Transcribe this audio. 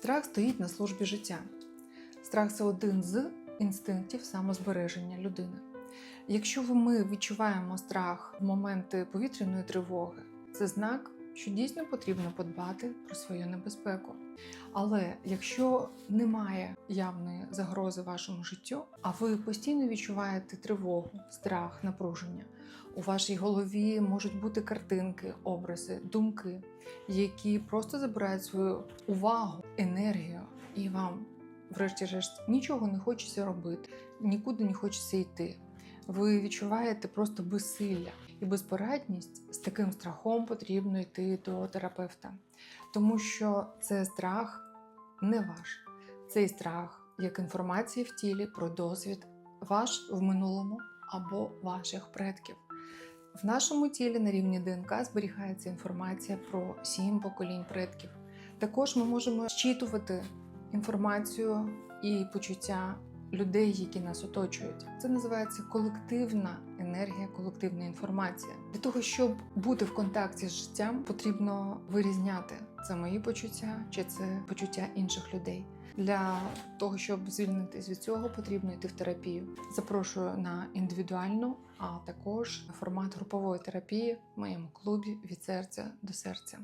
Страх стоїть на службі життя. Страх це один з інстинктів самозбереження людини. Якщо ми відчуваємо страх в моменти повітряної тривоги, це знак, що дійсно потрібно подбати про свою небезпеку. Але якщо немає явної загрози вашому життю, а ви постійно відчуваєте тривогу, страх, напруження, у вашій голові можуть бути картинки, образи, думки, які просто забирають свою увагу, енергію, і вам, врешті-решт, нічого не хочеться робити, нікуди не хочеться йти. Ви відчуваєте просто безсилля і безпорадність з таким страхом потрібно йти до терапевта, тому що це страх не ваш. Цей страх як інформація в тілі про досвід ваш в минулому або ваших предків. В нашому тілі на рівні ДНК зберігається інформація про сім поколінь предків. Також ми можемо щитувати інформацію і почуття людей, які нас оточують. Це називається колективна енергія, колективна інформація. Для того, щоб бути в контакті з життям, потрібно вирізняти це мої почуття чи це почуття інших людей. Для того, щоб звільнитись від цього, потрібно йти в терапію. Запрошую на індивідуальну, а також формат групової терапії в моєму клубі від серця до серця.